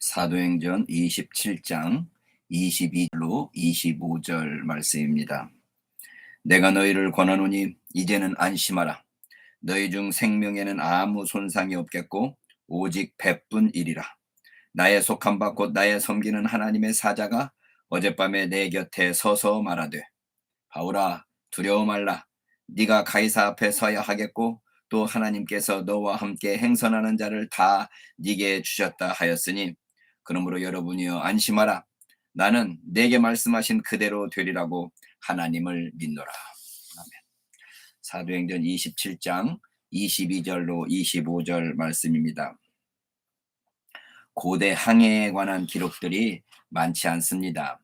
사도행전 27장 22절로 25절 말씀입니다. 내가 너희를 권하노니 이제는 안심하라. 너희 중 생명에는 아무 손상이 없겠고 오직 백분이리라. 나의 속한 바곧 나의 섬기는 하나님의 사자가 어젯밤에 내 곁에 서서 말하되 바울아 두려워 말라. 네가 가이사 앞에 서야 하겠고 또 하나님께서 너와 함께 행선하는 자를 다 네게 주셨다 하였으니 그러므로 여러분이여 안심하라. 나는 내게 말씀하신 그대로 되리라고 하나님을 믿노라. 아멘. 사도행전 27장 22절로 25절 말씀입니다. 고대 항해에 관한 기록들이 많지 않습니다.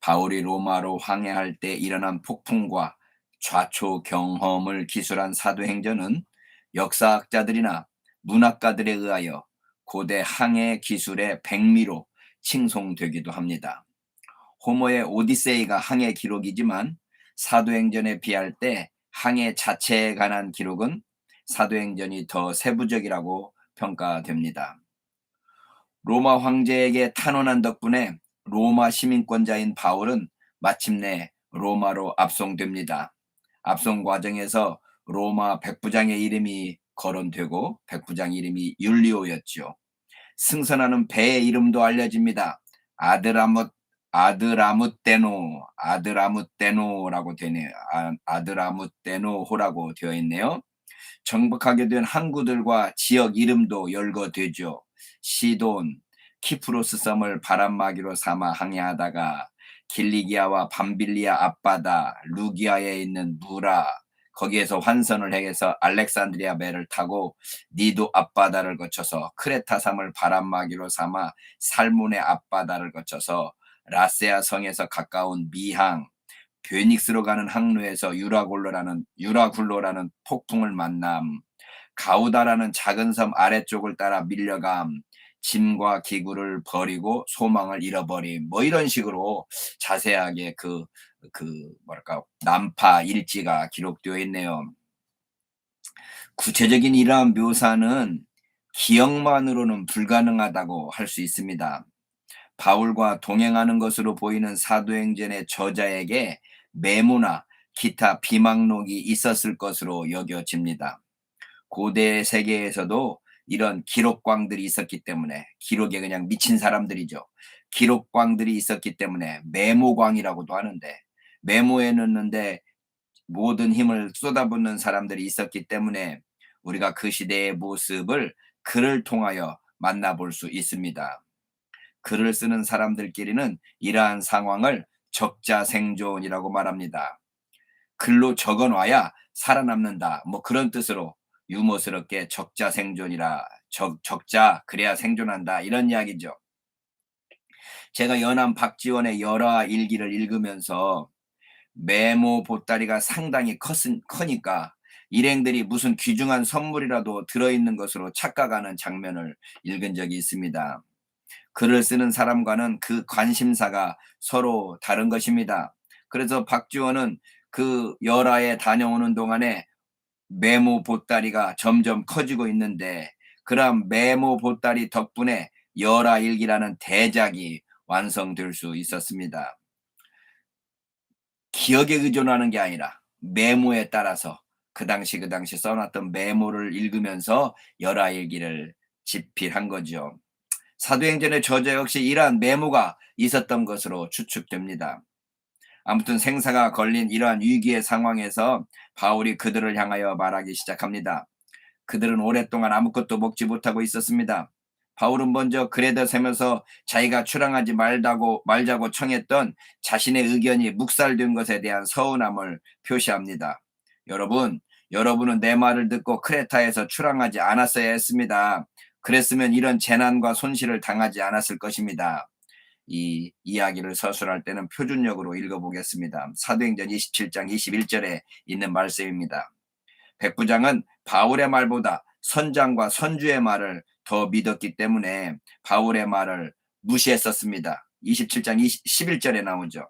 바울이 로마로 항해할 때 일어난 폭풍과 좌초 경험을 기술한 사도행전은 역사학자들이나 문학가들에 의하여 고대 항해 기술의 백미로 칭송되기도 합니다. 호모의 오디세이가 항해 기록이지만 사도행전에 비할 때 항해 자체에 관한 기록은 사도행전이 더 세부적이라고 평가됩니다. 로마 황제에게 탄원한 덕분에 로마 시민권자인 바울은 마침내 로마로 압송됩니다. 압송 과정에서 로마 백부장의 이름이 거론되고 백부장 이름이 율리오였죠. 승선하는 배의 이름도 알려집니다. 아드라무 아드라무테노 아드라무테노라고 되네요. 아, 아드라무테노호라고 되어 있네요. 정복하게 된 항구들과 지역 이름도 열거되죠. 시돈, 키프로스 섬을 바람막이로 삼아 항해하다가 길리기아와 밤빌리아 앞바다, 루기아에 있는 무라, 거기에서 환선을 해서 알렉산드리아 배를 타고 니도 앞바다를 거쳐서 크레타 섬을 바람막이로 삼아 살문의 앞바다를 거쳐서 라세아 성에서 가까운 미항, 베닉스로 가는 항로에서 유라굴로라는 유라굴로라는 폭풍을 만남, 가우다라는 작은 섬 아래쪽을 따라 밀려감, 짐과 기구를 버리고 소망을 잃어버림 뭐 이런 식으로 자세하게 그, 그 뭐랄까 난파 일지가 기록되어 있네요. 구체적인 이러한 묘사는 기억만으로는 불가능하다고 할 수 있습니다. 바울과 동행하는 것으로 보이는 사도행전의 저자에게 메모나 기타 비망록이 있었을 것으로 여겨집니다. 고대 세계에서도 이런 기록광들이 있었기 때문에 기록에 그냥 미친 사람들이죠. 기록광들이 있었기 때문에 메모광이라고도 하는데 메모에 넣는데 모든 힘을 쏟아붓는 사람들이 있었기 때문에 우리가 그 시대의 모습을 글을 통하여 만나볼 수 있습니다. 글을 쓰는 사람들끼리는 이러한 상황을 적자생존이라고 말합니다. 글로 적어 놔야 살아남는다. 뭐 그런 뜻으로 유머스럽게 적자 생존이라 적, 적자 그래야 생존한다 이런 이야기죠. 제가 연암 박지원의 열화 일기를 읽으면서 메모 보따리가 상당히 컸, 크니까 일행들이 무슨 귀중한 선물이라도 들어있는 것으로 착각하는 장면을 읽은 적이 있습니다. 글을 쓰는 사람과는 그 관심사가 서로 다른 것입니다. 그래서 박지원은 그 열화에 다녀오는 동안에 메모 보따리가 점점 커지고 있는데 그런 메모 보따리 덕분에 열화일기라는 대작이 완성될 수 있었습니다. 기억에 의존하는 게 아니라 메모에 따라서 그 당시 그 당시 써놨던 메모를 읽으면서 열화일기를 집필한 거죠. 사도행전의 저자 역시 이러한 메모가 있었던 것으로 추측됩니다. 아무튼 생사가 걸린 이러한 위기의 상황에서 바울이 그들을 향하여 말하기 시작합니다. 그들은 오랫동안 아무것도 먹지 못하고 있었습니다. 바울은 먼저 그레다 세면서 자기가 출항하지 말다고 말자고 청했던 자신의 의견이 묵살된 것에 대한 서운함을 표시합니다. 여러분, 여러분은 내 말을 듣고 크레타에서 출항하지 않았어야 했습니다. 그랬으면 이런 재난과 손실을 당하지 않았을 것입니다. 이 이야기를 서술할 때는 표준역으로 읽어보겠습니다. 사도행전 27장 21절에 있는 말씀입니다. 백부장은 바울의 말보다 선장과 선주의 말을 더 믿었기 때문에 바울의 말을 무시했었습니다. 27장 20, 11절에 나오죠.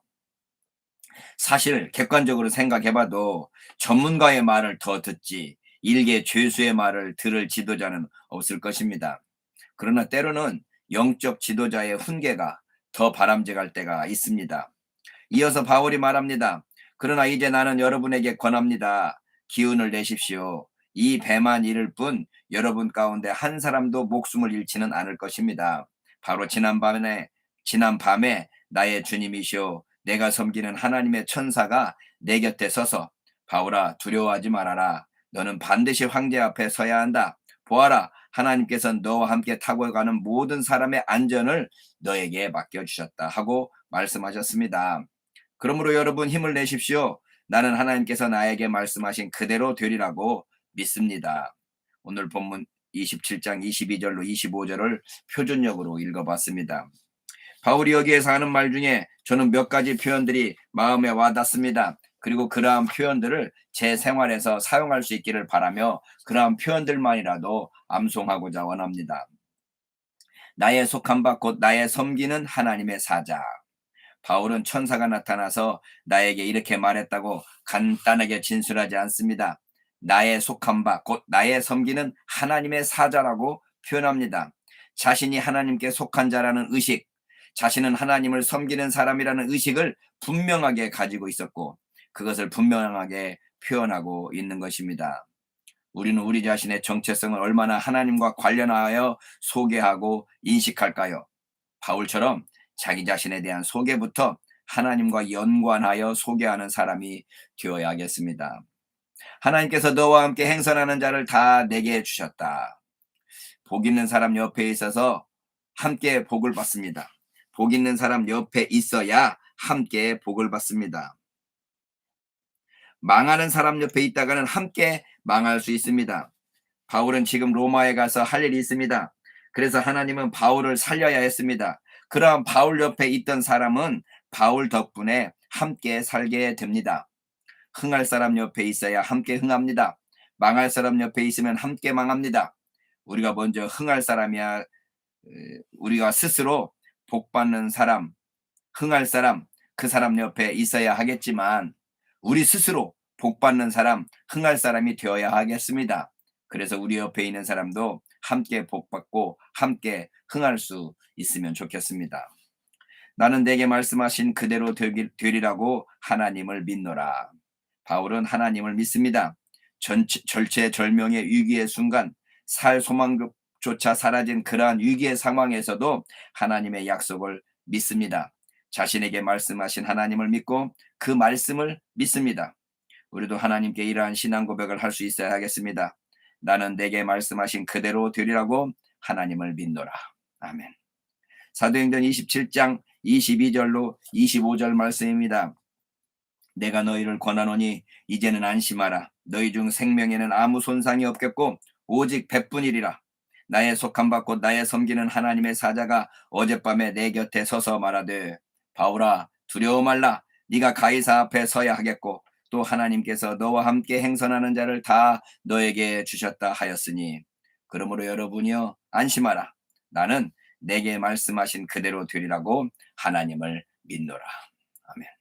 사실 객관적으로 생각해봐도 전문가의 말을 더 듣지 일개 죄수의 말을 들을 지도자는 없을 것입니다. 그러나 때로는 영적 지도자의 훈계가 더 바람직할 때가 있습니다. 이어서 바울이 말합니다. 그러나 이제 나는 여러분에게 권합니다. 기운을 내십시오. 이 배만 잃을 뿐 여러분 가운데 한 사람도 목숨을 잃지는 않을 것입니다. 바로 지난 밤에 지난 밤에 나의 주님이시오 내가 섬기는 하나님의 천사가 내 곁에 서서 바울아 두려워하지 말아라. 너는 반드시 황제 앞에 서야 한다. 보아라 하나님께서 너와 함께 타고 가는 모든 사람의 안전을 너에게 맡겨 주셨다 하고 말씀하셨습니다. 그러므로 여러분 힘을 내십시오. 나는 하나님께서 나에게 말씀하신 그대로 되리라고 믿습니다. 오늘 본문 27장 22절로 25절을 표준역으로 읽어봤습니다. 바울이 여기에서 하는 말 중에 저는 몇 가지 표현들이 마음에 와닿습니다. 그리고 그러한 표현들을 제 생활에서 사용할 수 있기를 바라며 그러한 표현들만이라도 암송하고자 원합니다. 나의 속한 바 곧 나의 섬기는 하나님의 사자. 바울은 천사가 나타나서 나에게 이렇게 말했다고 간단하게 진술하지 않습니다. 나의 속한 바 곧 나의 섬기는 하나님의 사자라고 표현합니다. 자신이 하나님께 속한 자라는 의식, 자신은 하나님을 섬기는 사람이라는 의식을 분명하게 가지고 있었고 그것을 분명하게 표현하고 있는 것입니다. 우리는 우리 자신의 정체성을 얼마나 하나님과 관련하여 소개하고 인식할까요? 바울처럼 자기 자신에 대한 소개부터 하나님과 연관하여 소개하는 사람이 되어야겠습니다. 하나님께서 너와 함께 행선하는 자를 다 내게 주셨다. 복 있는 사람 옆에 있어서 함께 복을 받습니다. 복 있는 사람 옆에 있어야 함께 복을 받습니다. 망하는 사람 옆에 있다가는 함께 망할 수 있습니다. 바울은 지금 로마에 가서 할 일이 있습니다. 그래서 하나님은 바울을 살려야 했습니다. 그러한 바울 옆에 있던 사람은 바울 덕분에 함께 살게 됩니다. 흥할 사람 옆에 있어야 함께 흥합니다. 망할 사람 옆에 있으면 함께 망합니다. 우리가 먼저 흥할 사람이야 우리가 스스로 복 받는 사람, 흥할 사람, 그 사람 옆에 있어야 하겠지만 우리 스스로 복 받는 사람, 흥할 사람이 되어야 하겠습니다. 그래서 우리 옆에 있는 사람도 함께 복 받고 함께 흥할 수 있으면 좋겠습니다. 나는 내게 말씀하신 그대로 되리라고 하나님을 믿노라. 바울은 하나님을 믿습니다. 절체절명의 위기의 순간 살 소망조차 사라진 그러한 위기의 상황에서도 하나님의 약속을 믿습니다. 자신에게 말씀하신 하나님을 믿고 그 말씀을 믿습니다. 우리도 하나님께 이러한 신앙 고백을 할 수 있어야 하겠습니다. 나는 내게 말씀하신 그대로 되리라고 하나님을 믿노라. 아멘. 사도행전 27장 22절로 25절 말씀입니다. 내가 너희를 권하노니 이제는 안심하라. 너희 중 생명에는 아무 손상이 없겠고 오직 백분이리라. 나의 속한 받고 나의 섬기는 하나님의 사자가 어젯밤에 내 곁에 서서 말하되 바울아 두려워 말라. 네가 가이사 앞에 서야 하겠고 또 하나님께서 너와 함께 행선하는 자를 다 너에게 주셨다 하였으니 그러므로 여러분이여 안심하라. 나는 내게 말씀하신 그대로 되리라고 하나님을 믿노라. 아멘.